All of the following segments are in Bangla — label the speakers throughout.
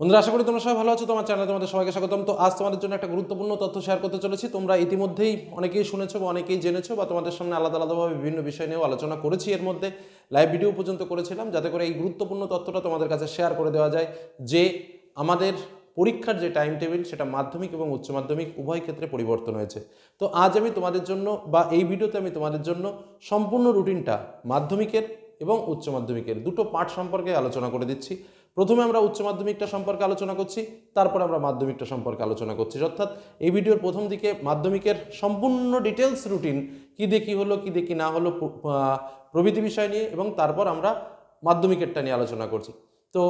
Speaker 1: বন্ধুরা, আশা করি তোমরা সবাই ভালো আছো, তোমার চ্যানেলে তোমাদের সবাইকে স্বাগতম। তো আজ তোমাদের জন্য একটা গুরুত্বপূর্ণ তথ্য শেয়ার করতে চলেছি। তোমরা ইতিমধ্যেই অনেকেই শুনেছো বা অনেকেই জেনেছো বা তোমাদের সামনে আলাদা আলাদাভাবে বিভিন্ন বিষয় নিয়েও আলোচনা করেছি। এর মধ্যে লাইভ ভিডিও পর্যন্ত করেছিলাম, যাতে করে এই গুরুত্বপূর্ণ তথ্যটা তোমাদের কাছে শেয়ার করে দেওয়া যায় যে আমাদের পরীক্ষার যে টাইম টেবিল সেটা মাধ্যমিক এবং উচ্চ মাধ্যমিক উভয় ক্ষেত্রে পরিবর্তন হয়েছে। তো আজ আমি তোমাদের জন্য বা এই ভিডিওতে আমি তোমাদের জন্য সম্পূর্ণ রুটিনটা মাধ্যমিকের এবং উচ্চ মাধ্যমিকের দুটো পাঠ সম্পর্কে আলোচনা করে দিচ্ছি। প্রথমে আমরা উচ্চ মাধ্যমিকটা সম্পর্কে আলোচনা করছি, তারপর আমরা মাধ্যমিকটা সম্পর্কে আলোচনা করছি। অর্থাৎ এই ভিডিওর প্রথম দিকে মাধ্যমিকের সম্পূর্ণ ডিটেলস রুটিন, কী কী হলো, কী কী না হলো প্রভৃতি বিষয় নিয়ে, এবং তারপর আমরা মাধ্যমিকেরটা নিয়ে আলোচনা করছি। তো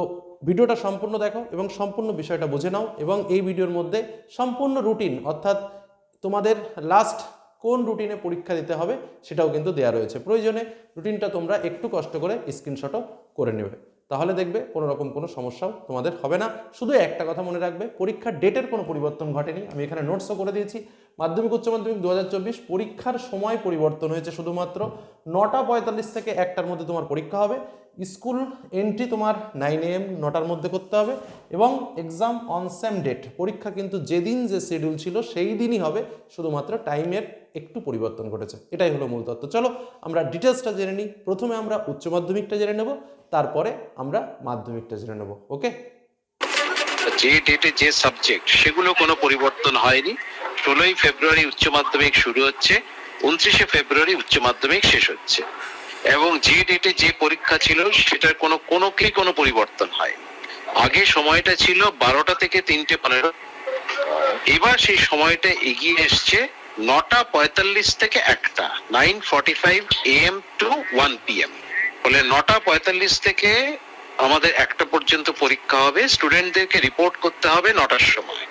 Speaker 1: ভিডিওটা সম্পূর্ণ দেখো এবং সম্পূর্ণ বিষয়টা বুঝে নাও, এবং এই ভিডিওর মধ্যে সম্পূর্ণ রুটিন, অর্থাৎ তোমাদের লাস্ট কোন রুটিনে পরীক্ষা দিতে হবে সেটাও কিন্তু দেওয়া রয়েছে। প্রয়োজনে রুটিনটা তোমরা একটু কষ্ট করে স্ক্রিনশটও করে নেবে। তাহলে দেখবে কোনো রকম কোনো সমস্যাও তোমাদের হবে না। শুধু একটা কথা মনে রাখবে, পরীক্ষার ডেটের কোনো পরিবর্তন ঘটেনি। আমি এখানে নোটসও করে দিয়েছি। মাধ্যমিক, উচ্চ মাধ্যমিক দু হাজার চব্বিশ পরীক্ষার সময় পরিবর্তন হয়েছে শুধুমাত্র নটা পঁয়তাল্লিশ থেকে একটার মধ্যে তোমার পরীক্ষা হবে। স্কুল এন্ট্রি তোমার নাইন এম নটার মধ্যে করতে হবে এবং এক্সাম অন সেম ডেট পরীক্ষা কিন্তু যেদিন যে শিডিউল ছিল সেই দিনই হবে, শুধুমাত্র টাইমের একটু পরিবর্তন ঘটেছে। এটাই হলো মূল তত্ত্ব। চলো আমরা ডিটেলসটা জেনে নিই। প্রথমে আমরা উচ্চ মাধ্যমিকটা জেনে নেব, তারপরে আমরা মাধ্যমিকটা জেনে নেব ওকে
Speaker 2: যে ডেটে যে সাবজেক্ট সেগুলো কোনো পরিবর্তন হয়নি। ষোলোই ফেব্রুয়ারি উচ্চ মাধ্যমিক শুরু হচ্ছে, উনত্রিশে ফেব্রুয়ারি উচ্চ মাধ্যমিক শেষ হচ্ছে। এবং যে ডেটে যে পরীক্ষা ছিল, সেটার কোনো কোনো কি কোনো পরিবর্তন হয়নি। আগে সময়টা ছিল বারোটা থেকে তিনটে পনেরো। এবার সেই সময়টা এগিয়ে এসছে নটা পঁয়তাল্লিশ থেকে একটা nine forty five A M to one PM ফলে নটা পঁয়তাল্লিশ থেকে আমাদের একটা পর্যন্ত পরীক্ষা হবে। স্টুডেন্টদেরকে রিপোর্ট করতে হবে নটার সময়।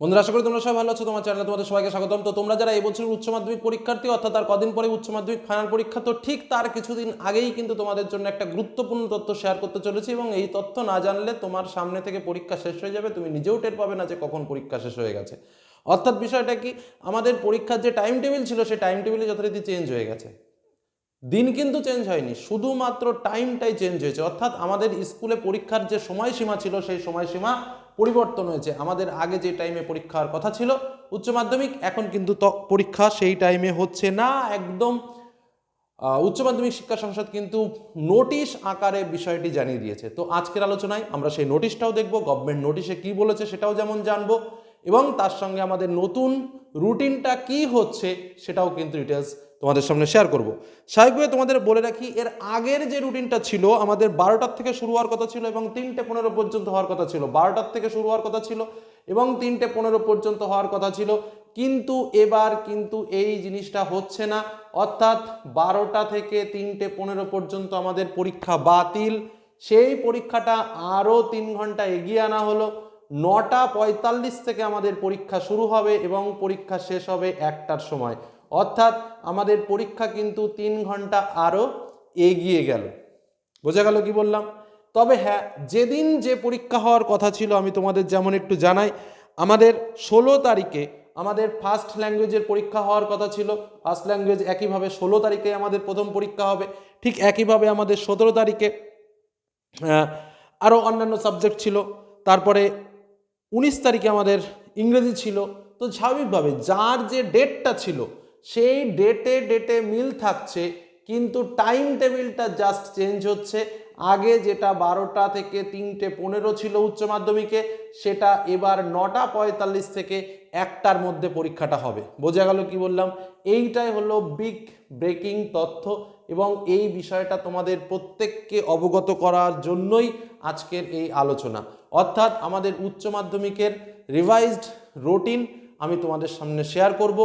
Speaker 1: বন্ধুরা, আশা করি তোমরা সবাই ভালো আছো, তোমার চ্যানেলে তোমাদের সবাইকে স্বাগতম। তো তোমরা যারা এই বছর উচ্চ মাধ্যমিক পরীক্ষার্থী, অর্থাৎ তার কদিন পরে উচ্চ মাধ্যমিক ফাইনাল পরীক্ষা, তো ঠিক তার কিছুদিন আগেই কিন্তু তোমাদের জন্য একটা গুরুত্বপূর্ণ তথ্য শেয়ার করতে চলেছি এবং এই তথ্য না জানলে তোমার সামনে থেকে পরীক্ষা শেষ হয়ে যাবে, তুমি নিজেও টের পাবে না যে কখন পরীক্ষা শেষ হয়ে গেছে। অর্থাৎ বিষয়টা কি, আমাদের পরীক্ষার যে টাইম টেবিল ছিল, সেই টাইম টেবিলে যথারীতি চেঞ্জ হয়ে গেছে। দিন কিন্তু চেঞ্জ হয়নি, শুধুমাত্র টাইমটাই চেঞ্জ হয়েছে। অর্থাৎ আমাদের স্কুলে পরীক্ষার যে সময়সীমা ছিল, সেই সময়সীমা পরিবর্তন হয়েছে। আমাদের আগে যে টাইমে পরীক্ষার কথা ছিল, উচ্চ মাধ্যমিক, এখন কিন্তু পরীক্ষা সেই টাইমে হচ্ছে না। একদম উচ্চ মাধ্যমিক শিক্ষা সংসদ কিন্তু নোটিশ আকারে বিষয়টি জানিয়ে দিয়েছে। তো আজকের আলোচনায় আমরা সেই নোটিশটাও দেখব গভর্নমেন্ট নোটিশে কি বলেছে সেটাও যেমন জানব, এবং তার সঙ্গে আমাদের নতুন রুটিনটা কি হচ্ছে সেটাও কিন্তু ডিটেলস তোমাদের সামনে শেয়ার করব। স্বাভাবিকভাবে তোমাদের বলে রাখি, এর আগের যে রুটিনটা ছিল, আমাদের বারোটার থেকে শুরু হওয়ার কথা ছিল এবং তিনটে পনেরো পর্যন্ত হওয়ার কথা ছিল। বারোটার থেকে শুরু হওয়ার কথা ছিল এবং তিনটে পনেরো পর্যন্ত হওয়ার কথা ছিল। কিন্তু এবার কিন্তু এই জিনিসটা হচ্ছে না। অর্থাৎ বারোটা থেকে তিনটে পনেরো পর্যন্ত আমাদের পরীক্ষা বাতিল। সেই পরীক্ষাটা আরও তিন ঘণ্টা এগিয়ে আনা হলো। নটা পঁয়তাল্লিশ থেকে আমাদের পরীক্ষা শুরু হবে এবং পরীক্ষা শেষ হবে একটার সময়। অর্থাৎ আমাদের পরীক্ষা কিন্তু তিন ঘণ্টা আরও এগিয়ে গেল। বোঝা গেল কি বললাম? তবে হ্যাঁ যেদিন যে পরীক্ষা হওয়ার কথা ছিল, আমি তোমাদের যেমন একটু জানাই, আমাদের ষোলো তারিখে আমাদের ফার্স্ট ল্যাঙ্গুয়েজের পরীক্ষা হওয়ার কথা ছিল। ফার্স্ট ল্যাঙ্গুয়েজ একইভাবে ষোলো তারিখে আমাদের প্রথম পরীক্ষা হবে। ঠিক একইভাবে আমাদের সতেরো তারিখে আরও অন্যান্য সাবজেক্ট ছিল। তারপরে উনিশ তারিখে আমাদের ইংরেজি ছিল। তো স্বাভাবিকভাবে যার যে ডেটটা ছিল সেই ডেটে ডেটে মিল থাকছে, কিন্তু টাইম টেবিলটা জাস্ট চেঞ্জ হচ্ছে। আগে যেটা বারোটা থেকে তিনটে পনেরো ছিল উচ্চ মাধ্যমিকে, সেটা এবার নটা পঁয়তাল্লিশ থেকে একটার মধ্যে পরীক্ষাটা হবে। বোঝা গেল কি বললাম? এইটাই হলো বিগ ব্রেকিং তথ্য এবং এই বিষয়টা তোমাদের প্রত্যেককে অবগত করার জন্যই আজকের এই আলোচনা। অর্থাৎ আমাদের উচ্চ মাধ্যমিকের রিভাইজড রুটিন আমি তোমাদের সামনে শেয়ার করব।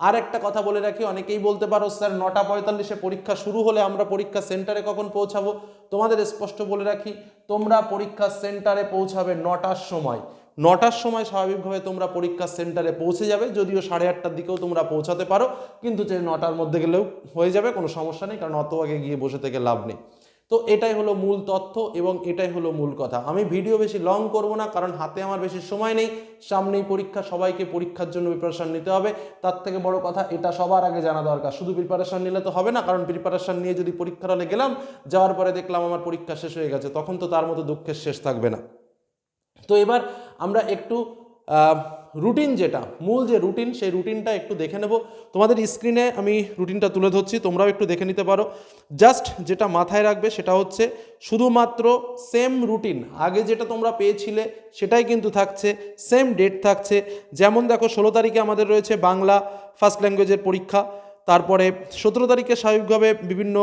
Speaker 1: আর একটা কথা বলে রাখি, অনেকেই বলতে পারো, স্যার, নটা পঁয়তাল্লিশে পরীক্ষা শুরু হলে আমরা পরীক্ষা সেন্টারে কখন পৌঁছাবো? তোমাদের স্পষ্ট বলে রাখি, তোমরা পরীক্ষা সেন্টারে পৌঁছাবে নটার সময়। নটার সময় স্বাভাবিকভাবে তোমরা পরীক্ষা সেন্টারে পৌঁছে যাবে, যদিও সাড়ে আটটার দিকেও তোমরা পৌঁছাতে পারো, কিন্তু যে নটার মধ্যে গেলেও হয়ে যাবে, কোনো সমস্যা নেই, কারণ অত আগে গিয়ে বসে থেকে লাভ নেই। তো এটাই হলো মূল তথ্য এবং এটাই হলো মূল কথা। আমি ভিডিও বেশি লং করব না, কারণ হাতে আমার বেশি সময় নেই। সামনেই পরীক্ষা, সবাইকে পরীক্ষার জন্য প্রিপারেশন নিতে হবে। তার থেকে বড় কথা, এটা সবার আগে জানা দরকার। শুধু প্রিপারেশান নিলে তো হবে না, কারণ প্রিপারেশান নিয়ে যদি পরীক্ষার হলে গেলাম, যাওয়ার পরে দেখলাম আমার পরীক্ষা শেষ হয়ে গেছে, তখন তো তার মতো দুঃখের শেষ থাকবে না। তো এবার আমরা একটু রুটিন যেটা, মূল যে রুটিন সেই রুটিনটা একটু দেখে নেব। তোমাদের স্ক্রিনে আমি রুটিনটা তুলে ধরছি, তোমরাও একটু দেখে নিতে পারো। জাস্ট যেটা মাথায় রাখবে সেটা হচ্ছে, শুধুমাত্র সেম রুটিন আগে যেটা তোমরা পেয়েছিলে সেটাই কিন্তু থাকছে সেম ডেট থাকছে। যেমন দেখো, ষোলো তারিখে আমাদের রয়েছে বাংলা ফার্স্ট ল্যাঙ্গুয়েজের পরীক্ষা। তারপরে সতেরো তারিখে স্বাভাবিকভাবে বিভিন্ন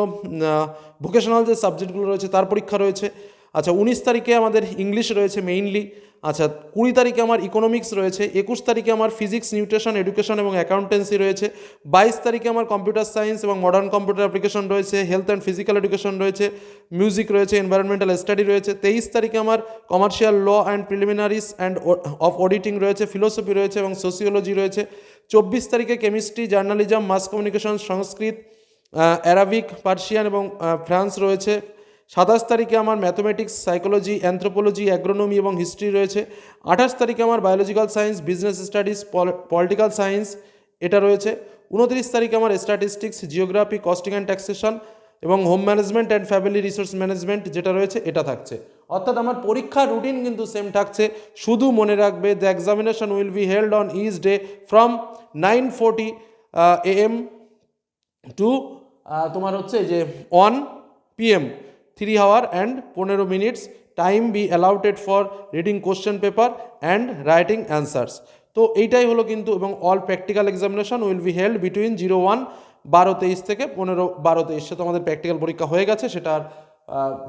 Speaker 1: ভোকেশনাল যে সাবজেক্টগুলো রয়েছে, তার পরীক্ষা রয়েছে। আচ্ছা উনিশ তারিখে আমাদের ইংলিশ রয়েছে মেইনলি আচ্ছা কুড়ি তারিখে আমার ইকোনমিক্স রয়েছে, একুশ তারিখে আমার ফিজিক্স নিউট্রিশন এডুকেশন এবং অ্যাকাউন্টেন্সি রয়েছে, বাইশ তারিখে আমার কম্পিউটার সায়েন্স এবং মডার্ন কম্পিউটার অ্যাপ্লিকেশন রয়েছে হেলথ অ্যান্ড ফিজিক্যাল এডুকেশন রয়েছে মিউজিক রয়েছে এনভায়রনমেন্টাল স্টাডি রয়েছে, তেইশ তারিখে আমার commercial law and preliminaries and of auditing রয়েছে ফিলোসফি রয়েছে এবং সোসিওলজি রয়েছে, চব্বিশ তারিখে chemistry journalism mass communication Sanskrit Arabic Persian এবং ফ্রান্স রয়েছে সাতাশ তারিখে আমার ম্যাথমেটিক্স, সাইকোলজি, অ্যান্থ্রোপোলজি, অ্যাগ্রোনমি এবং হিস্ট্রি রয়েছে। আঠাশ তারিখে আমার biological science, business studies political science এটা রয়েছে। উনত্রিশ তারিখে আমার statistics, geography, costing and taxation এবং home management and family resource management যেটা রয়েছে এটা থাকছে। অর্থাৎ আমার পরীক্ষার রুটিন কিন্তু সেম থাকছে। শুধু মনে রাখবে the examination will be held on each day from nine forty A M to তোমার হচ্ছে যে one PM three hour and পনেরো minutes time be allotted for reading question paper and writing answers তো এইটাই হলো কিন্তু এবং all practical examination will be held between zero one বারো তেইশ থেকে পনেরো বারো তেইশ। সে তো আমাদের প্র্যাকটিক্যাল পরীক্ষা হয়ে গেছে সেটার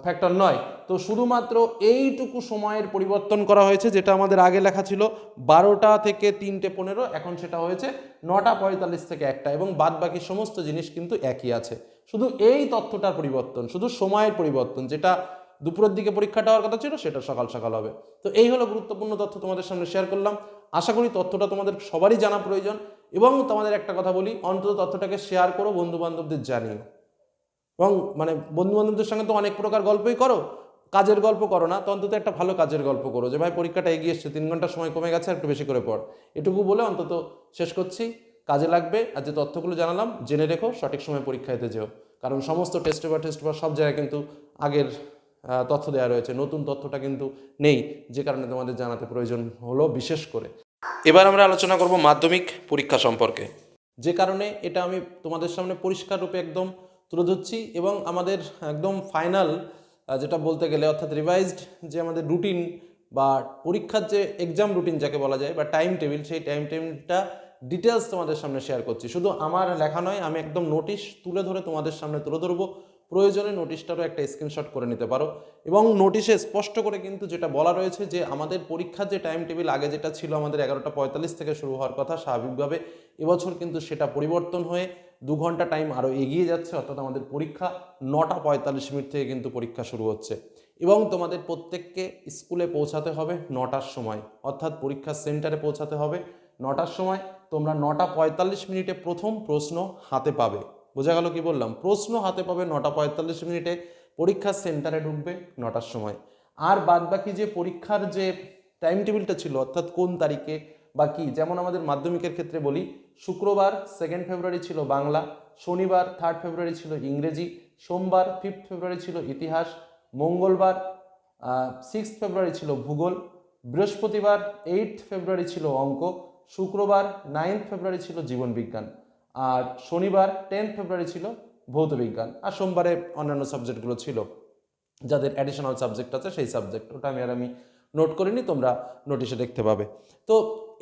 Speaker 1: ফ্যাক্টর নয়। তো শুধুমাত্র এইটুকু সময়ের পরিবর্তন করা হয়েছে, যেটা আমাদের আগে লেখা ছিল বারোটা থেকে তিনটে পনেরো, এখন সেটা হয়েছে নটা পঁয়তাল্লিশ থেকে একটা এবং বাদ বাকি সমস্ত জিনিস কিন্তু একই আছে। শুধু এই তথ্যটার পরিবর্তন, শুধু সময়ের পরিবর্তন, যেটা দুপুরের দিকে পরীক্ষাটা হওয়ার কথা ছিল, সেটা সকাল সকাল হবে। তো এই হলো গুরুত্বপূর্ণ তথ্য তোমাদের সামনে শেয়ার করলাম। আশা করি তথ্যটা তোমাদের সবারই জানা প্রয়োজন এবং তোমাদের একটা কথা বলি, অন্তত তথ্যটাকে শেয়ার করো বন্ধু বান্ধবদের জানিও। এবং মানে বন্ধু বান্ধবদের সঙ্গে তো অনেক প্রকার গল্পই করো, কাজের গল্প করো না, তো অন্তত একটা ভালো কাজের গল্প করো যে, ভাই, পরীক্ষাটা এগিয়ে এসছে, তিন ঘণ্টা সময় কমে গেছে একটু বেশি করে পড়। এটুকু বলে অন্তত শেষ করছি। কাজে লাগবে আর যে তথ্যগুলো জানালাম, জেনে রেখো, সঠিক সময় দিতে যেও। কারণ সমস্ত টেস্ট পেপার টেস্ট পেপার সব জায়গায় কিন্তু আগের তথ্য দেওয়া রয়েছে। নতুন তথ্যটা কিন্তু নেই, যে কারণে তোমাদের জানাতে প্রয়োজন হলো বিশেষ করে। এবার আমরা আলোচনা করব মাধ্যমিক পরীক্ষা সম্পর্কে। যে কারণে এটা আমি তোমাদের সামনে পরিষ্কার রূপে একদম তুলে ধরছি এবং আমাদের একদম ফাইনাল যেটা বলতে গেলে অর্থাৎ রিভাইজড যে আমাদের রুটিন বা পরীক্ষার যে এক্সাম রুটিন যাকে বলা যায় বা টাইম টেবিল সেই টাইম টেবিলটা ডিটেলস তোমাদের সামনে শেয়ার করছি। শুধু আমার লেখা নয়, আমি একদম নোটিশ তুলে ধরে তোমাদের সামনে তুলে ধরবো। প্রয়োজনে নোটিশটারও একটা স্ক্রিনশট করে নিতে পারো। এবং নোটিশে স্পষ্ট করে কিন্তু যেটা বলা রয়েছে যে, আমাদের পরীক্ষার যে টাইম টেবিল আগে যেটা ছিল আমাদের এগারোটা পঁয়তাল্লিশ থেকে শুরু হওয়ার কথা স্বাভাবিকভাবে, এবছর কিন্তু সেটা পরিবর্তন হয়ে দু ঘণ্টা টাইম আরও এগিয়ে যাচ্ছে, অর্থাৎ আমাদের পরীক্ষা নটা পঁয়তাল্লিশ মিনিট থেকে কিন্তু পরীক্ষা শুরু হচ্ছে। এবং তোমাদের প্রত্যেককে স্কুলে পৌঁছাতে হবে নটার সময়, অর্থাৎ পরীক্ষার সেন্টারে পৌঁছাতে হবে নটার সময়। তোমরা নটা পঁয়তাল্লিশ মিনিটে প্রথম প্রশ্ন হাতে পাবে। বোঝা গেল কি বললাম? প্রশ্ন হাতে পাবে নটা পঁয়তাল্লিশ মিনিটে, পরীক্ষার সেন্টারে ঢুকবে নটার সময়। আর বাদ বাকি যে পরীক্ষার যে টাইম টেবিলটা ছিল, অর্থাৎ কোন তারিখে বা কি, যেমন আমাদের মাধ্যমিকের ক্ষেত্রে বলি, শুক্রবার সেকেন্ড ফেব্রুয়ারি ছিল বাংলা, শনিবার থার্ড ফেব্রুয়ারি ছিল ইংরেজি, সোমবার ফিফথ ফেব্রুয়ারি ছিল ইতিহাস, মঙ্গলবার সিক্স ফেব্রুয়ারি ছিল ভূগোল, বৃহস্পতিবার এইট ফেব্রুয়ারি ছিল অঙ্ক শুক্রবার নাইন্থ ফেব্রুয়ারি ছিল জীবন বিজ্ঞান, আর শনিবার টেন্থ ফেব্রুয়ারি ছিল ভৌত বিজ্ঞান, আর সোমবারে অন্যান্য সাবজেক্টগুলো ছিল। যাদের অ্যাডিশনাল সাবজেক্ট আছে সেই সাবজেক্ট ওটা আমি আর আমি নোট করিনি, তোমরা নোটিশে দেখতে পাবে। তো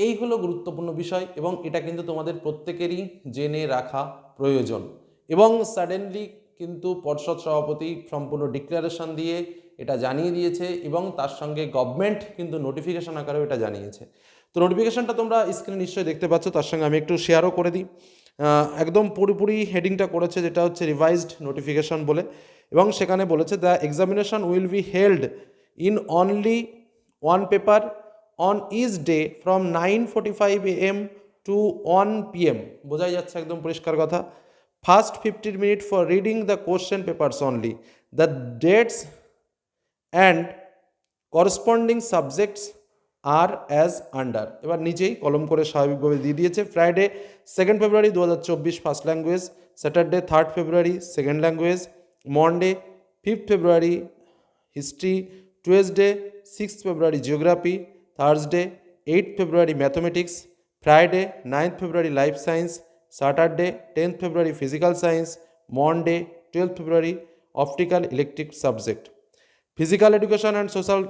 Speaker 1: এই হলো গুরুত্বপূর্ণ বিষয়, এবং এটা কিন্তু তোমাদের প্রত্যেকেরই জেনে রাখা প্রয়োজন। এবং সাডেনলি কিন্তু পর্ষদ সভাপতি সম্পূর্ণ ডিক্লারেশন দিয়ে এটা জানিয়ে দিয়েছে, এবং তার সঙ্গে গভর্নমেন্ট কিন্তু নোটিফিকেশন আকারেও এটা জানিয়েছে। তো নোটিফিকেশানটা তোমরা স্ক্রিনে নিশ্চয়ই দেখতে পাচ্ছ, তার সঙ্গে আমি একটু শেয়ারও করে দিই। একদম পুরোপুরি হেডিংটা করেছে, যেটা হচ্ছে রিভাইজড নোটিফিকেশন বলে। এবং সেখানে বলেছে the examination will be held in only one paper on each day from nine forty five M to one PM বোঝাই যাচ্ছে একদম পরিষ্কার কথা। First fifteen minute for reading the question papers only the dates and corresponding subjects are as under এবার নিজেই কলম করে স্বাভাবিকভাবে দিয়ে দিয়েছে। ফ্রাইডে সেকেন্ড ফেব্রুয়ারি দু হাজার চব্বিশ first language Saturday third February second language Monday fifth February history Tuesday six February geography Thursday eight February mathematics Friday ninth February life science Saturday tenth February physical science Monday twelve February optical electric subject physical education and social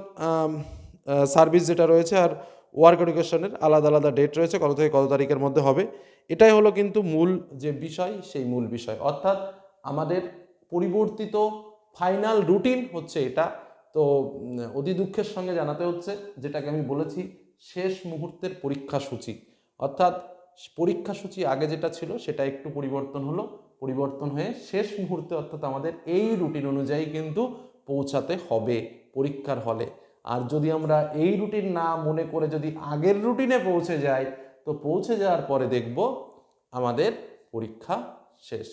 Speaker 1: service যেটা রয়েছে আর ওয়ার্ক এডুকেশনের আলাদা আলাদা ডেট রয়েছে, কত থেকে কত তারিখের মধ্যে হবে। এটাই হলো কিন্তু মূল যে বিষয়, সেই মূল বিষয়। অর্থাৎ আমাদের পরিবর্তিত ফাইনাল রুটিন হচ্ছে এটা। তো অতি দুঃখের সঙ্গে জানাতে হচ্ছে, যেটাকে আমি বলেছি শেষ মুহূর্তের পরীক্ষা সূচি। অর্থাৎ পরীক্ষা সূচি আগে যেটা ছিল, সেটা একটু পরিবর্তন হলো। পরিবর্তন হয়ে শেষ মুহূর্তে অর্থাৎ আমাদের এই রুটিন অনুযায়ী কিন্তু পৌঁছাতে হবে পরীক্ষার হলে। আর যদি আমরা এই রুটিন না মনে করে যদি আগের রুটিনে পৌঁছে যাই, তো পৌঁছে যাওয়ার পরে দেখব আমাদের পরীক্ষা শেষ।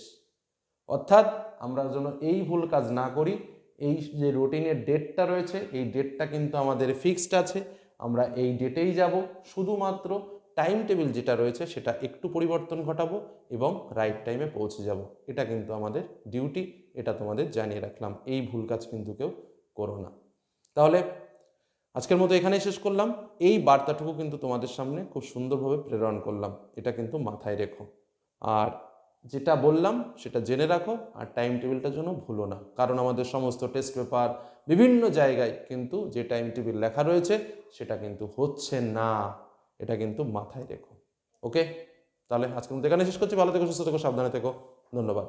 Speaker 1: অর্থাৎ আমরা যেন এই ভুল কাজ না করি, এই যে রুটিনের ডেটটা রয়েছে, এই ডেটটা কিন্তু আমাদের ফিক্সড আছে, আমরা এই ডেটেই যাব। শুধুমাত্র টাইম টেবিল যেটা রয়েছে, সেটা একটু পরিবর্তন ঘটাবো এবং রাইট টাইমে পৌঁছে যাব। এটা কিন্তু আমাদের ডিউটি এটা তোমাদের জানিয়ে রাখলাম। এই ভুল কাজ কিন্তু কেউ করো না। তাহলে আজকের মতো এখানেই শেষ করলাম। এই বার্তাটুকু কিন্তু তোমাদের সামনে খুব সুন্দরভাবে প্রেরণ করলাম। এটা কিন্তু মাথায় রেখো। আর যেটা বললাম, সেটা জেনে রাখো। আর টাইম টেবিলটা যেন ভুলো না। কারণ আমাদের সমস্ত টেস্ট পেপার বিভিন্ন জায়গায় কিন্তু যে টাইম টেবিল লেখা রয়েছে, সেটা কিন্তু হচ্ছে না। এটা কিন্তু মাথায় রেখো। ওকে তাহলে আজকের মতো এখানে শেষ করছি। ভালো থেকো, সুস্থ থেকো, সাবধানে থেকো। ধন্যবাদ।